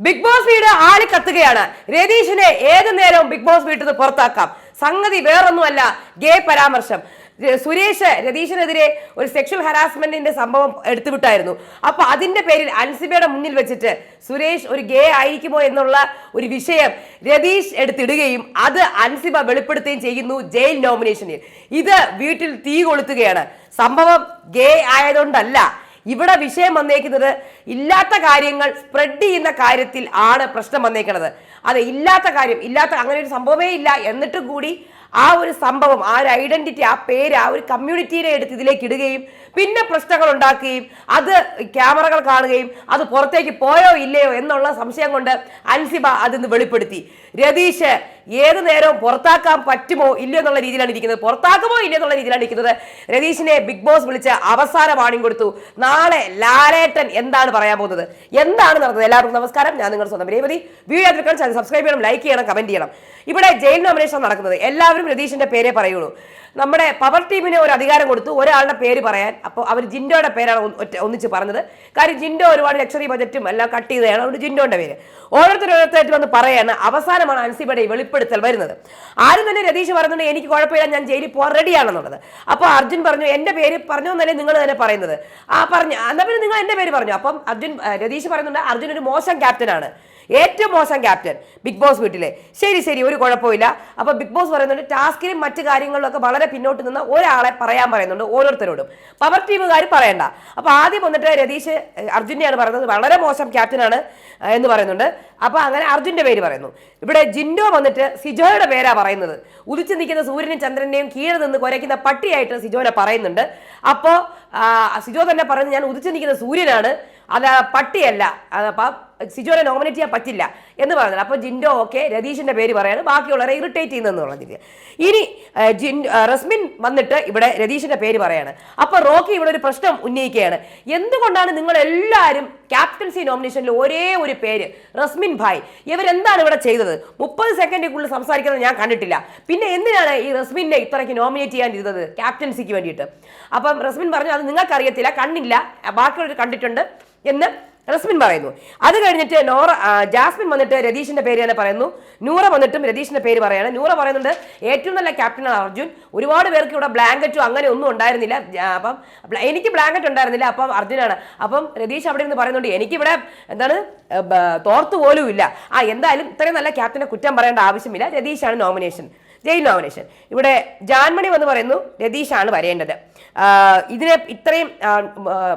Big boss വീട് ആളി കത്തുകയാണ്. രതീഷിനെ ഏത് നേരവും ബിഗ് ബോസ് വീട്ടിൽ നിന്ന് പുറത്താക്കാം. സംഗതി വേറൊന്നുമല്ല ഗേ പരാമർശം. സുരേഷ് രതീഷിനെതിരെ ഒരു സെക്ഷൽ ഹരാസ്മെന്റിന്റെ സംഭവം എടുത്തുവിട്ടായിരുന്നു. അപ്പൊ അതിന്റെ പേരിൽ അൻസിബയുടെ മുന്നിൽ വെച്ചിട്ട് സുരേഷ് ഒരു ഗേ ആയിരിക്കുമോ എന്നുള്ള ഒരു വിഷയം രതീഷ് എടുത്തിടുകയും അത് അൻസിബ വെളിപ്പെടുത്തുകയും ചെയ്യുന്നു ജയിൽ നോമിനേഷനിൽ ഇത് വീട്ടിൽ തീ കൊളുത്തുകയാണ്. സംഭവം ഗേ ആയതുകൊണ്ടല്ല ഇവിടെ വിഷയം വന്നേക്കുന്നത് ഇല്ലാത്ത കാര്യങ്ങൾ സ്പ്രെഡ് ചെയ്യുന്ന കാര്യത്തിൽ ആണ് പ്രശ്നം വന്നേക്കുന്നത് അതെ ഇല്ലാത്ത കാര്യം ഇല്ലാത്ത അങ്ങനെ ഒരു സംഭവമേ ഇല്ല എന്നിട്ടും കൂടി ആ ഒരു സംഭവം ആ ഒരു ഐഡന്റിറ്റി ആ പേര് ആ ഒരു കമ്മ്യൂണിറ്റീനെ എടുത്ത് ഇതിലേക്ക് ഇടുകയും പിന്നെ പ്രശ്നങ്ങൾ ഉണ്ടാക്കുകയും അത് ക്യാമറകൾ കാണുകയും അത് പുറത്തേക്ക് പോയോ ഇല്ലയോ എന്നുള്ള സംശയം കൊണ്ട് അൻസിബ അതിന്ന് വെളിപ്പെടുത്തി. രതീഷ് ഏത് നേരവും പുറത്താക്കാൻ പറ്റുമോ ഇല്ലയോ എന്നുള്ള രീതിയിലാണ് ഇരിക്കുന്നത്. പുറത്താക്കുമോ ഇല്ലയോ എന്നുള്ള രീതിയിലാണ് ഇരിക്കുന്നത്. രതീഷിനെ ബിഗ് ബോസ് വിളിച്ച് അവസാന വാണിംഗ് കൊടുത്തു. നാളെ ലാലേട്ടൻ എന്താണ് പറയാൻ പോകുന്നത്? എന്താണ് നടന്നത് എല്ലാവർക്കും നമസ്കാരം. ഞാൻ നിങ്ങളുടെ സ്വന്തം രേവതി. വീഡിയോ സബ്സ്ക്രൈബ് ചെയ്യണം ലൈക്ക് ചെയ്യണം കമന്റ് ചെയ്യണം. ഇവിടെ ജയിൽ നോമിനേഷൻ നടക്കുന്നത്. എല്ലാവരും രതീഷിന്റെ പേരെ പറയുള്ളൂ. നമ്മുടെ പവർ ടീമിന് ഒരു അധികാരം കൊടുത്തു. ഒരാളുടെ പേര് പറയാൻ. അപ്പോൾ അവർ ജിൻഡോയുടെ പേരാണ് ഒന്നിച്ച് പറഞ്ഞത്. കാര്യം ജിൻഡോ ഒരുപാട് ലക്ഷറി ബജറ്റും എല്ലാം കട്ട് ചെയ്തതാണ്. അതുകൊണ്ട് ജിൻഡോന്റെ പേര്. ഓരോരുത്തർ ഓരോരുത്തരായിട്ട് വന്ന് പറയാണ്. അവസാനമാണ് അൻസിബയുടെ ഈ വെളിപ്പെടുത്തൽ വരുന്നത്. ആരും തന്നെ രതീഷ് പറയുന്നുണ്ട് എനിക്ക് കുഴപ്പമില്ല ഞാൻ ജയിലിൽ പോകാൻ റെഡിയാണെന്നുള്ളത്. അപ്പോൾ അർജുൻ പറഞ്ഞു എന്റെ പേര് പറഞ്ഞു എന്നല്ലേ നിങ്ങൾ തന്നെ പറയുന്നത്? ആ പറഞ്ഞു. എന്നാ പിന്നെ നിങ്ങൾ എന്റെ പേര് പറഞ്ഞു. അപ്പം അർജുൻ രതീഷ് പറയുന്നുണ്ട് അർജുൻ ഒരു മോശം ക്യാപ്റ്റനാണ് ഏറ്റവും മോശം ക്യാപ്റ്റൻ ബിഗ് ബോസ് വീട്ടിലെ. ശരി ശരി ഒരു കുഴപ്പമില്ല. അപ്പൊ ബിഗ് ബോസ് പറയുന്നുണ്ട് ടാസ്കിലും മറ്റ് കാര്യങ്ങളിലും ഒക്കെ വളരെ പിന്നോട്ട് നിന്ന് ഒരാളെ പറയാൻ പറയുന്നുണ്ട് ഓരോരുത്തരോടും. പവർ ടീമുകാർ പറയണ്ട. അപ്പൊ ആദ്യം വന്നിട്ട് രതീഷ് അർജുനെയാണ് പറയുന്നത്. വളരെ മോശം ക്യാപ്റ്റനാണ് എന്ന് പറയുന്നുണ്ട്. അപ്പൊ അങ്ങനെ അർജുന്റെ പേര് പറയുന്നു. ഇവിടെ ജിൻഡോ വന്നിട്ട് സിജോയുടെ പേരാ പറയുന്നത്. ഉദിച്ചു നിൽക്കുന്ന സൂര്യനും ചന്ദ്രനെയും കീഴെ നിന്ന് കുരയ്ക്കുന്ന പട്ടിയായിട്ട് സിജോനെ പറയുന്നുണ്ട്. അപ്പോ സിജോ തന്നെ പറയുന്നത് ഞാൻ ഉദിച്ചു നിൽക്കുന്ന സൂര്യനാണ്. അത് പട്ടിയല്ല. അതപ്പം സിജോനെ നോമിനേറ്റ് ചെയ്യാൻ പറ്റില്ല എന്ന് പറഞ്ഞത്. അപ്പോൾ ജിൻഡോ ഓക്കെ രതീഷിന്റെ പേര് പറയാണ്. ബാക്കിയുള്ളവരെ ഇറിറ്റേറ്റ് ചെയ്യുന്നതെന്ന് രീതി ഇനി ജിൻ റസ്മിൻ വന്നിട്ട് ഇവിടെ രതീഷിന്റെ പേര് പറയാണ്. അപ്പോൾ റോക്കി ഇവിടെ ഒരു പ്രശ്നം ഉന്നയിക്കുകയാണ്. എന്തുകൊണ്ടാണ് നിങ്ങളെല്ലാവരും ക്യാപ്റ്റൻസി നോമിനേഷനിൽ ഒരേ ഒരു പേര് റസ്മിൻ ഭായ്? ഇവരെന്താണ് ഇവിടെ ചെയ്തത്? മുപ്പത് സെക്കൻഡിനുള്ളിൽ സംസാരിക്കുന്നത് ഞാൻ കണ്ടിട്ടില്ല. പിന്നെ എന്തിനാണ് ഈ റസ്മിനെ ഇത്രയ്ക്ക് നോമിനേറ്റ് ചെയ്യാൻ ഇരുന്നത് ക്യാപ്റ്റൻസിക്ക് വേണ്ടിയിട്ട്? അപ്പം റസ്മിൻ പറഞ്ഞു അത് നിങ്ങൾക്കറിയത്തില്ല കണ്ടില്ല ബാക്കിയുള്ളവർ കണ്ടിട്ടുണ്ട്. എന്ന് റസ്മിൻ പറയുന്നു. അത് കഴിഞ്ഞിട്ട് നോറ ജാസ്മിൻ വന്നിട്ട് രതീഷിന്റെ പേര് തന്നെ പറയുന്നു. നൂറ വന്നിട്ടും രതീഷിന്റെ പേര് പറയാണ്. നൂറ പറയുന്നുണ്ട് ഏറ്റവും നല്ല ക്യാപ്റ്റനാണ് അർജുൻ. ഒരുപാട് പേർക്ക് ഇവിടെ ബ്ലാങ്കറ്റും അങ്ങനെ ഒന്നും ഉണ്ടായിരുന്നില്ല. അപ്പം എനിക്ക് ബ്ലാങ്കറ്റ് ഉണ്ടായിരുന്നില്ല. അപ്പം അർജുനാണ്. അപ്പം രതീഷ് അവിടെ നിന്ന് പറയുന്നുണ്ട് എനിക്കിവിടെ എന്താണ് തോർത്തു പോലും ഇല്ല ആ എന്തായാലും ഇത്രയും നല്ല ക്യാപ്റ്റനെ കുറ്റം പറയേണ്ട ആവശ്യമില്ല. രതീഷാണ് നോമിനേഷൻ ജയിൽ നോമിനേഷൻ ഇവിടെ ജാൻമണി വന്ന് പറയുന്നു രതീഷാണ് വരേണ്ടത്. ഇതിനെ ഇത്രയും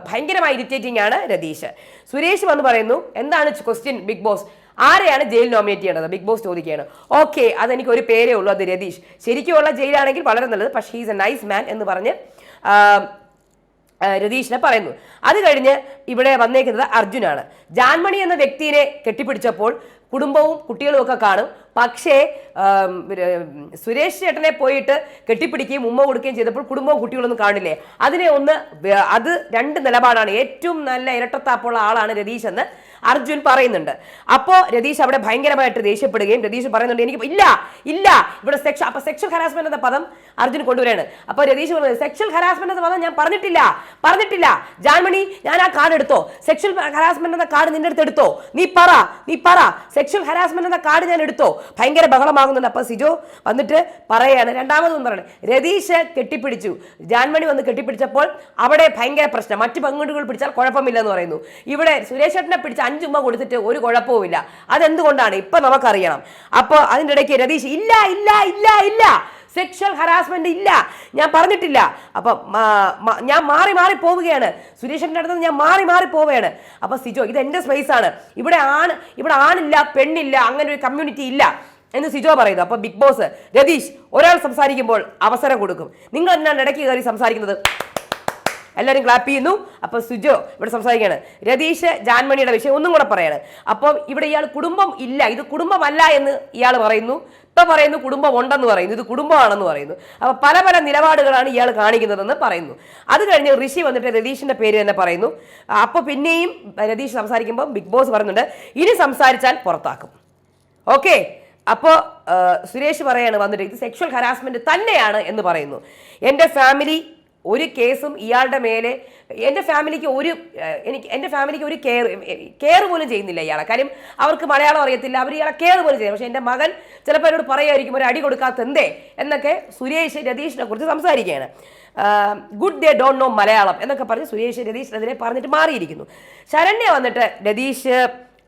ഭയങ്കരമായി ഇറിറ്റേറ്റിംഗ് ആണ് രതീഷ്. സുരേഷ് വന്ന് പറയുന്നു എന്താണ് ക്വസ്റ്റ്യൻ ബിഗ് ബോസ്? ആരെയാണ് ജയിൽ നോമിനേറ്റ് ചെയ്യേണ്ടത്? ബിഗ് ബോസ് ചോദിക്കുകയാണ്. ഓക്കെ അതെനിക്ക് ഒരു പേരേ ഉള്ളൂ അത് രതീഷ്. ശരിക്കുമുള്ള ജയിലാണെങ്കിൽ വളരെ നല്ലത് പക്ഷേ ഹീസ് എ നൈസ് മാൻ എന്ന് പറഞ്ഞ് രതീഷിനെ പറയുന്നു. അത് കഴിഞ്ഞ് ഇവിടെ വന്നേക്കുന്നത് അർജുനാണ്. ജാൻമണി എന്ന വ്യക്തിയെ കെട്ടിപ്പിടിച്ചപ്പോൾ കുടുംബവും കുട്ടികളും ഒക്കെ കാണും. പക്ഷേ സുരേഷ് ചേട്ടനെ പോയിട്ട് കെട്ടിപ്പിടിക്കുകയും ഉമ്മ കൊടുക്കുകയും ചെയ്തപ്പോൾ കുടുംബവും കുട്ടികളൊന്നും കാണില്ലേ? അതിനെ ഒന്ന് അത് രണ്ട് നിലപാടാണ്. ഏറ്റവും നല്ല ഇരട്ടത്താപ്പുള്ള ആളാണ് രതീഷ് എന്ന് അർജുൻ പറയുന്നുണ്ട്. അപ്പോ രതീഷ് അവിടെ ഭയങ്കരമായിട്ട് ദേഷ്യപ്പെടുകയും രതീഷ് പറയുന്നുണ്ട് എനിക്ക് ഇല്ല ഇല്ല ഇവിടെ സെക്ഷ അപ്പൊ സെക്ഷൽ ഹരാസ്മെന്റ് എന്ന പദം അർജുൻ കൊണ്ടുവരാണ് അപ്പോൾ രതീഷ് പറയുന്നത് സെക്ഷൽ ഹരാസ്മെന്റ് എന്ന പദം ഞാൻ പറഞ്ഞിട്ടില്ല പറഞ്ഞിട്ടില്ല. ജാൻമണി ഞാൻ ആ കാർഡ് എടുത്തോ? സെക്ഷൽ ഹരാസ്മെന്റ് എന്ന കാർഡ് നിന്റെ അടുത്ത് എടുത്തോ? നീ പറ നീ പറ. സെക്ഷൽ ഹരാസ്മെന്റ് എന്ന കാർഡ് ഞാൻ എടുത്തോ? ഭയങ്കര ബഹളമാകുന്നുണ്ട്. അപ്പൊ സിജോ വന്നിട്ട് പറയാണ് രണ്ടാമതൊന്നും പറയണേ രതീഷ് കെട്ടിപ്പിടിച്ചു. ജാൻമണി വന്ന് കെട്ടിപ്പിടിച്ചപ്പോൾ അവിടെ ഭയങ്കര പ്രശ്നം മറ്റു പങ്കുകൾ പിടിച്ചാൽ കുഴപ്പമില്ല എന്ന് പറയുന്നു. ഇവിടെ സുരേഷ് ചേട്ടനെ പിടിച്ച് അഞ്ചുമ്മ കൊടുത്തിട്ട് ഒരു കുഴപ്പവുമില്ല. അതെന്തുകൊണ്ടാണ്? ഇപ്പൊ നമുക്കറിയണം. അപ്പോൾ അതിന്റെ ഇടയ്ക്ക് രതീഷ് ഇല്ല ഇല്ല ഇല്ല ഇല്ല. സെക്ഷൽ ഹറാസ്മെന്റ് ഇല്ല. ഞാൻ പറഞ്ഞിട്ടില്ല. അപ്പൊ ഞാൻ മാറി മാറി പോവുകയാണ്. സുരേഷിന്റെ അടുത്ത് ഞാൻ മാറി മാറി പോവുകയാണ്. അപ്പൊ സിജോ ഇത് എന്റെ സ്പേസ് ആണ്. ഇവിടെ ആണ് ഇവിടെ ആണില്ല പെണ്ണില്ല അങ്ങനെ ഒരു കമ്മ്യൂണിറ്റി ഇല്ല എന്ന് സിജോ പറയുന്നു. അപ്പൊ ബിഗ് ബോസ് രതീഷ് ഒരാൾ സംസാരിക്കുമ്പോൾ അവസരം കൊടുക്കും. നിങ്ങൾ എന്താണ് ഇടയ്ക്ക് കയറി സംസാരിക്കുന്നത്? എല്ലാവരും ക്ലാപ്പ് ചെയ്യുന്നു. അപ്പോൾ സുജോ ഇവിടെ സംസാരിക്കുകയാണ് രതീഷ് ജാൻമണിയുടെ വിഷയം ഒന്നും കൂടെ പറയാണ്. അപ്പോൾ ഇവിടെ ഇയാൾ കുടുംബം ഇല്ല. ഇത് കുടുംബമല്ല എന്ന് ഇയാൾ പറയുന്നു. ഇപ്പൊ പറയുന്നു കുടുംബം ഉണ്ടെന്ന് പറയുന്നു. ഇത് കുടുംബമാണെന്ന് പറയുന്നു. അപ്പോൾ പല പല നിലപാടുകളാണ് ഇയാൾ കാണിക്കുന്നതെന്ന് പറയുന്നു. അത് കഴിഞ്ഞ് ഋഷി വന്നിട്ട് രതീഷിന്റെ പേര് തന്നെ പറയുന്നു. അപ്പോൾ പിന്നെയും രതീഷ് സംസാരിക്കുമ്പോൾ ബിഗ് ബോസ് പറയുന്നുണ്ട്. ഇനി സംസാരിച്ചാൽ പുറത്താക്കും. ഓക്കെ? അപ്പോൾ സുരേഷ് പറയാണ് വന്നിട്ട് ഇത് സെക്ഷൽ ഹരാസ്മെന്റ് തന്നെയാണ് എന്ന് പറയുന്നു. എന്റെ ഫാമിലി ഒരു കേസും ഇയാളുടെ മേലെ എന്റെ ഫാമിലിക്ക് ഒരു എനിക്ക് എന്റെ ഫാമിലിക്ക് ഒരു കെയർ കെയർ പോലും ചെയ്യുന്നില്ല ഇയാളെ. കാര്യം അവർക്ക് മലയാളം അറിയത്തില്ല. അവർ ഇയാളെ കെയർ പോലും ചെയ്യും പക്ഷേ എന്റെ മകൻ ചിലപ്പോൾ എന്നോട് പറയുമായിരിക്കും ഒരു അടി കൊടുക്കാത്ത എന്തേ? എന്നൊക്കെ സുരേഷ് രതീഷിനെ കുറിച്ച് സംസാരിക്കുകയാണ്. Good they don't know Malayalam എന്നൊക്കെ പറഞ്ഞ് സുരേഷ് രതീഷിനെതിരെ പറഞ്ഞിട്ട് മാറിയിരിക്കുന്നു. ശരണ്യ വന്നിട്ട് രതീഷ്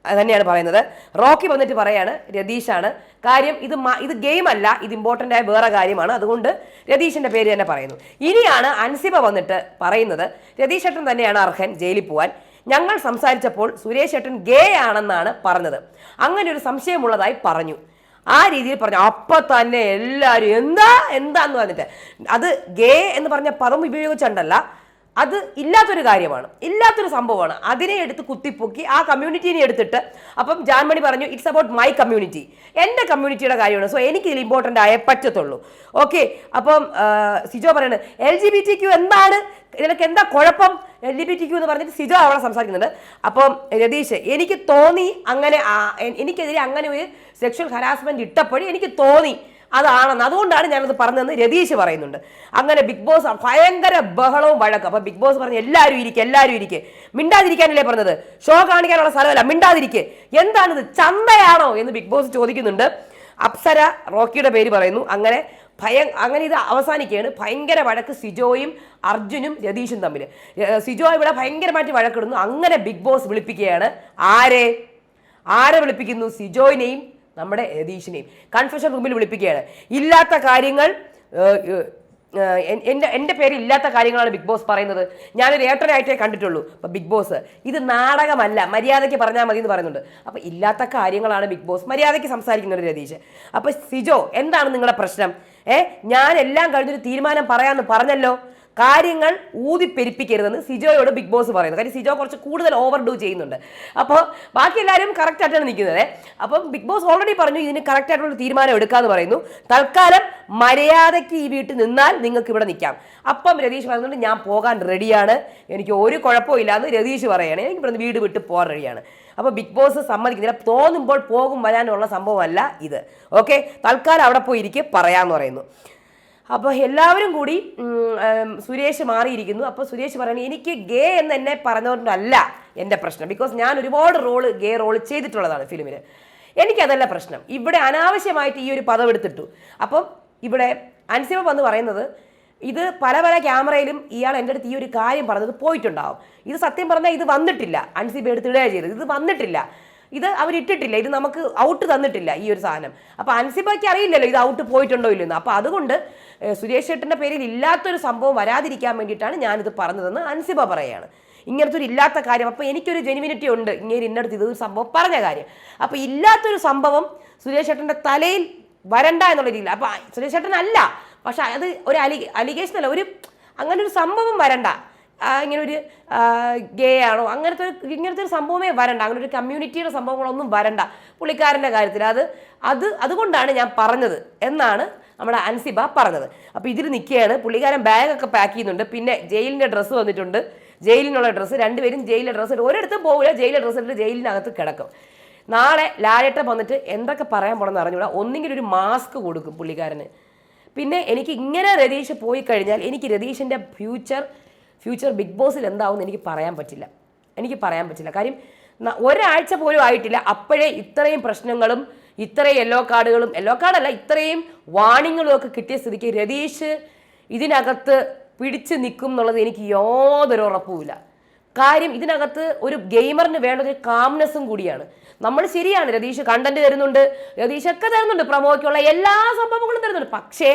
തന്നെയാണ് പറയുന്നത്. റോക്കി വന്നിട്ട് പറയാണ് രതീഷാണ് കാര്യം ഇത് ഇത് ഗെയിം അല്ല ഇത് ഇമ്പോർട്ടന്റ് ആയ വേറെ കാര്യമാണ്. അതുകൊണ്ട് രതീഷിന്റെ പേര് തന്നെ പറയുന്നു. ഇനിയാണ് അൻസിബ വന്നിട്ട് പറയുന്നത് രതീഷ് ഏട്ടൻ തന്നെയാണ് അർഹൻ ജയിലിൽ പോവാൻ. ഞങ്ങൾ സംസാരിച്ചപ്പോൾ സുരേഷ് ഏട്ടൻ ഗേ ആണെന്നാണ് പറഞ്ഞത്. അങ്ങനെ ഒരു സംശയമുള്ളതായി പറഞ്ഞു. ആ രീതിയിൽ പറഞ്ഞു അപ്പൊ തന്നെ എല്ലാവരും എന്താ എന്താന്ന് പറഞ്ഞിട്ട്. അത് ഗേ എന്ന് പറഞ്ഞ പദം ഉപയോഗിച്ചുണ്ടല്ല അത് ഇല്ലാത്തൊരു കാര്യമാണ്. ഇല്ലാത്തൊരു സംഭവമാണ്. അതിനെ എടുത്ത് കുത്തിപ്പൊക്കി ആ കമ്മ്യൂണിറ്റീനെ എടുത്തിട്ട് അപ്പം ജാൻമണി പറഞ്ഞു ഇറ്റ്സ് അബൌട്ട് മൈ കമ്മ്യൂണിറ്റി എന്റെ കമ്മ്യൂണിറ്റിയുടെ കാര്യമാണ്. സോ എനിക്ക് ഇതിൽ ഇമ്പോർട്ടന്റ് ആയേ പറ്റത്തുള്ളൂ. ഓക്കെ അപ്പം സിജോ പറയുന്നത് L G B T Q എന്താണ്? ഇതിനൊക്കെ എന്താ കുഴപ്പം? L G B T Q എന്ന് പറഞ്ഞിട്ട് സിജോ അവിടെ സംസാരിക്കുന്നുണ്ട്. അപ്പം രതീഷ് എനിക്ക് തോന്നി അങ്ങനെ എനിക്കെതിരെ അങ്ങനെ ഒരു സെക്ഷൽ ഹരാസ്മെന്റ് ഇട്ടപ്പോഴും എനിക്ക് തോന്നി അതാണെന്ന്. അതുകൊണ്ടാണ് ഞാനത് പറഞ്ഞതെന്ന് രതീഷ് പറയുന്നുണ്ട്. അങ്ങനെ ബിഗ് ബോസ് ഭയങ്കര ബഹളവും വഴക്കും. അപ്പൊ ബിഗ് ബോസ് പറഞ്ഞു എല്ലാവരും ഇരിക്കുക എല്ലാവരും ഇരിക്കേ. മിണ്ടാതിരിക്കാനല്ലേ പറഞ്ഞത്? ഷോ കാണിക്കാനുള്ള സ്ഥലമല്ല. മിണ്ടാതിരിക്കെ. എന്താണിത്? ചന്തയാണോ എന്ന് ബിഗ് ബോസ് ചോദിക്കുന്നുണ്ട്. അപ്സര റോക്കിയുടെ പേര് പറയുന്നു. അങ്ങനെ ഭയ അങ്ങനെ ഇത് അവസാനിക്കുകയാണ്. ഭയങ്കര വഴക്ക് സിജോയും അർജുനും രതീഷും തമ്മിൽ സിജോ ഇവിടെ ഭയങ്കരമായിട്ട് വഴക്കിടുന്നു. അങ്ങനെ ബിഗ് ബോസ് വിളിപ്പിക്കുകയാണ്. ആരെ? ആരെ വിളിപ്പിക്കുന്നു? സിജോയിനെയും നമ്മുടെ രതീഷിനെയും കൺഫ്യൂഷൻ റൂമിൽ വിളിപ്പിക്കുകയാണ്. ഇല്ലാത്ത കാര്യങ്ങൾ എന്റെ എന്റെ പേരിൽ ഇല്ലാത്ത കാര്യങ്ങളാണ് ബിഗ് ബോസ് പറയുന്നത്. ഞാനൊരു ഏട്ടനായിട്ടേ കണ്ടിട്ടുള്ളൂ. അപ്പം ബിഗ് ബോസ് ഇത് നാടകമല്ല. മര്യാദയ്ക്ക് പറഞ്ഞാൽ മതി എന്ന് പറയുന്നുണ്ട്. അപ്പം ഇല്ലാത്ത കാര്യങ്ങളാണ് ബിഗ് ബോസ് മര്യാദയ്ക്ക് സംസാരിക്കുന്നത് രതീഷ് അപ്പം സിജോ എന്താണ് നിങ്ങളുടെ പ്രശ്നം? ഏ ഞാൻ എല്ലാം കഴിഞ്ഞൊരു തീരുമാനം പറയാമെന്ന് പറഞ്ഞല്ലോ. കാര്യങ്ങൾ ഊതിപ്പെരിപ്പിക്കരുതെന്ന് സിജോയോട് ബിഗ് ബോസ് പറയുന്നു. കാര്യം സിജോ കുറച്ച് കൂടുതൽ ഓവർ ഡൂ ചെയ്യുന്നുണ്ട്. അപ്പോൾ ബാക്കി എല്ലാവരും കറക്റ്റ് ആയിട്ടാണ് നിൽക്കുന്നത്. അപ്പം ബിഗ് ബോസ് ഓൾറെഡി പറഞ്ഞു ഇതിന് കറക്റ്റ് ആയിട്ടുള്ള തീരുമാനം എടുക്കാന്ന് പറയുന്നു. തൽക്കാലം മര്യാദയ്ക്ക് ഈ വീട്ടിൽ നിന്നാൽ നിങ്ങൾക്ക് ഇവിടെ നിൽക്കാം. അപ്പം രതീഷ് പറയുന്നുണ്ട് ഞാൻ പോകാൻ റെഡിയാണ് എനിക്ക് ഒരു കുഴപ്പമില്ല എന്ന് രതീഷ് പറയുകയാണ്. എനിക്ക് ഇവിടുന്ന് വീട് വിട്ട് പോകാൻ റെഡിയാണ് അപ്പോൾ ബിഗ് ബോസ് സമ്മതിക്കുന്നില്ല. തോന്നുമ്പോൾ പോകും വരാനുള്ള സംഭവമല്ല ഇത്. ഓക്കെ? തൽക്കാലം അവിടെ പോയി ഇരിക്കെ പറയാമെന്ന് പറയുന്നു. അപ്പോൾ എല്ലാവരും കൂടി സുരേഷ് മാറിയിരിക്കുന്നു. അപ്പോൾ സുരേഷ് പറയുന്നത് എനിക്ക് ഗേ എന്ന് എന്നെ പറഞ്ഞതുകൊണ്ടല്ല എന്റെ പ്രശ്നം. ബിക്കോസ് ഞാൻ ഒരുപാട് റോൾ ഗേ റോൾ ചെയ്തിട്ടുള്ളതാണ് ഫിലിമിൽ എനിക്കതല്ല പ്രശ്നം. ഇവിടെ അനാവശ്യമായിട്ട് ഈ ഒരു പദം എടുത്തിട്ടു അപ്പം ഇവിടെ അൻസിമ വന്ന് പറയുന്നത് ഇത് പല പല ക്യാമറയിലും ഇയാൾ എന്റെ അടുത്ത് ഈ ഒരു കാര്യം പറഞ്ഞത് പോയിട്ടുണ്ടാവും. ഇത് സത്യം പറഞ്ഞാൽ ഇത് വന്നിട്ടില്ല. അൻസിബ എടുത്തിടുകയാണ് ചെയ്തത്. ഇത് വന്നിട്ടില്ല. ഇത് അവരിട്ടിട്ടില്ല ഇത് നമുക്ക് ഔട്ട് തന്നിട്ടില്ല ഈ ഒരു സാധനം. അപ്പോൾ അൻസിബയ്ക്ക് അറിയില്ലല്ലോ ഇത് ഔട്ട് പോയിട്ടുണ്ടോ ഇല്ലെന്ന് അപ്പോൾ അതുകൊണ്ട് സുരേഷ് ഏട്ടന്റെ പേരിൽ ഇല്ലാത്തൊരു സംഭവം വരാതിരിക്കാൻ വേണ്ടിയിട്ടാണ് ഞാനിത് പറഞ്ഞതെന്ന് അൻസിബ പറയുകയാണ് ഇങ്ങനത്തെ ഒരു ഇല്ലാത്ത കാര്യം അപ്പോൾ എനിക്കൊരു ജെനുവിനിറ്റി ഉണ്ട്. ഇങ്ങനെ ഇന്നടത്ത് ഇത് ഒരു സംഭവം പറഞ്ഞ കാര്യം. അപ്പോൾ ഇല്ലാത്തൊരു സംഭവം സുരേഷ് ഏട്ടന്റെ തലയിൽ വരണ്ട എന്നുള്ള രീതിയിൽ. അപ്പോൾ സുരേഷ് ഏട്ടൻ അല്ല പക്ഷെ അത് ഒരു അലി അലിഗേഷൻ അല്ല ഒരു അങ്ങനെ ഒരു സംഭവം വരണ്ട. ഇങ്ങനെ ഒരു ഗേ ആണോ അങ്ങനത്തെ ഒരു ഇങ്ങനത്തെ ഒരു സംഭവമേ വരണ്ട. അങ്ങനെ ഒരു കമ്മ്യൂണിറ്റിയുടെ സംഭവങ്ങളൊന്നും വരണ്ട. പുള്ളിക്കാരന്റെ കാര്യത്തിൽ അത് അത് അതുകൊണ്ടാണ് ഞാൻ പറഞ്ഞത് എന്നാണ് നമ്മുടെ അൻസിബ പറഞ്ഞത്. അപ്പോൾ ഇതിൽ നിൽക്കുകയാണ്. പുള്ളിക്കാരൻ ബാഗൊക്കെ പാക്ക് ചെയ്യുന്നുണ്ട്. പിന്നെ ജയിലിന്റെ ഡ്രസ്സ് വന്നിട്ടുണ്ട്. ജയിലിനുള്ള ഡ്രസ്സ് രണ്ടുപേരും ജയിലിലെ ഡ്രസ്സ് ഇട്ട് ഒരിടത്തും പോവില്ല ജയിലിലെ ഡ്രസ്സ് ഇട്ട് ജയിലിനകത്ത് കിടക്കും. നാളെ ലാലേട്ടൻ വന്നിട്ട് എന്തൊക്കെ പറയാൻ പോണെന്ന് അറിഞ്ഞൂടാ. ഒന്നെങ്കിലും ഒരു മാസ്ക് കൊടുക്കും പുള്ളിക്കാരന്. പിന്നെ എനിക്ക് ഇങ്ങനെ രതീഷ് പോയി കഴിഞ്ഞാൽ എനിക്ക് രതീഷിന്റെ ഫ്യൂച്ചർ ഫ്യൂച്ചർ ബിഗ് ബോസിൽ എന്താവും എനിക്ക് പറയാൻ പറ്റില്ല. എനിക്ക് പറയാൻ പറ്റില്ല. കാര്യം ഒരാഴ്ച പോലും ആയിട്ടില്ല. അപ്പോഴേ ഇത്രയും പ്രശ്നങ്ങളും ഇത്രയും യെല്ലോ കാർഡുകളും യെല്ലോ കാർഡല്ല ഇത്രയും വാണിങ്ങുകളും ഒക്കെ കിട്ടിയ സ്ഥിതിക്ക് രതീഷ് ഇതിനകത്ത് പിടിച്ചു നിൽക്കും എന്നുള്ളത് എനിക്ക് യാതൊരു ഉറപ്പുമില്ല. കാര്യം ഇതിനകത്ത് ഒരു ഗെയിമറിന് വേണ്ട ഒരു കാംനെസ്സും കൂടിയാണ്. നമ്മൾ ശരിയാണ് രതീഷ് കണ്ടന്റ് തരുന്നുണ്ട് രതീഷ് ഒക്കെ തരുന്നുണ്ട് പ്രമോയ്ക്കുള്ള എല്ലാ സംഭവങ്ങളും തരുന്നുണ്ട്. പക്ഷേ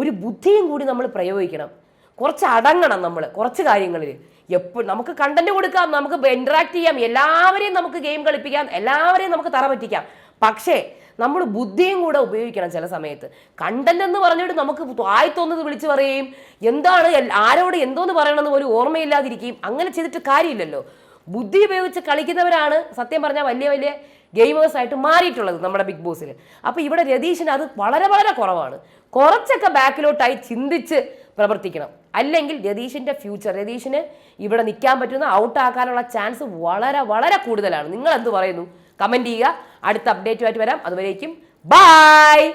ഒരു ബുദ്ധിയും കൂടി നമ്മൾ പ്രയോഗിക്കണം. കുറച്ച് അടങ്ങണം നമ്മൾ കുറച്ച് കാര്യങ്ങളിൽ. എപ്പോൾ നമുക്ക് കണ്ടന്റ് കൊടുക്കാം നമുക്ക് ഇന്ററാക്ട് ചെയ്യാം എല്ലാവരെയും നമുക്ക് ഗെയിം കളിപ്പിക്കാം എല്ലാവരെയും നമുക്ക് തറ പറ്റിക്കാം. പക്ഷേ നമ്മൾ ബുദ്ധിയും കൂടെ ഉപയോഗിക്കണം ചില സമയത്ത്. കണ്ടന്റ് എന്ന് പറഞ്ഞിട്ട് നമുക്ക് ആയി തോന്നുന്നത് വിളിച്ചു പറയുകയും എന്താണ് ആരോട് എന്തോന്ന് പറയണമെന്ന് പോലും ഓർമ്മയില്ലാതിരിക്കുകയും അങ്ങനെ ചെയ്തിട്ട് കാര്യമില്ലല്ലോ. ബുദ്ധി ഉപയോഗിച്ച് കളിക്കുന്നവരാണ് സത്യം പറഞ്ഞാൽ വലിയ വലിയ ഗെയിമേഴ്സ് ആയിട്ട് മാറിയിട്ടുള്ളത് നമ്മുടെ ബിഗ് ബോസിൽ അപ്പോൾ ഇവിടെ രതീഷിന് അത് വളരെ വളരെ കുറവാണ്. കുറച്ചൊക്കെ ബാക്കിലോട്ടായി ചിന്തിച്ച് പ്രവർത്തിക്കണം. അല്ലെങ്കിൽ രതീഷിന്റെ ഫ്യൂച്ചർ രതീഷിന് ഇവിടെ നിൽക്കാൻ പറ്റുന്ന ഔട്ടാക്കാനുള്ള ചാൻസ് വളരെ വളരെ കൂടുതലാണ്. നിങ്ങൾ എന്ത് പറയുന്നു? കമന്റ് ചെയ്യുക. അടുത്ത അപ്ഡേറ്റുമായിട്ട് വരാം. അതുവരേക്കും ബൈ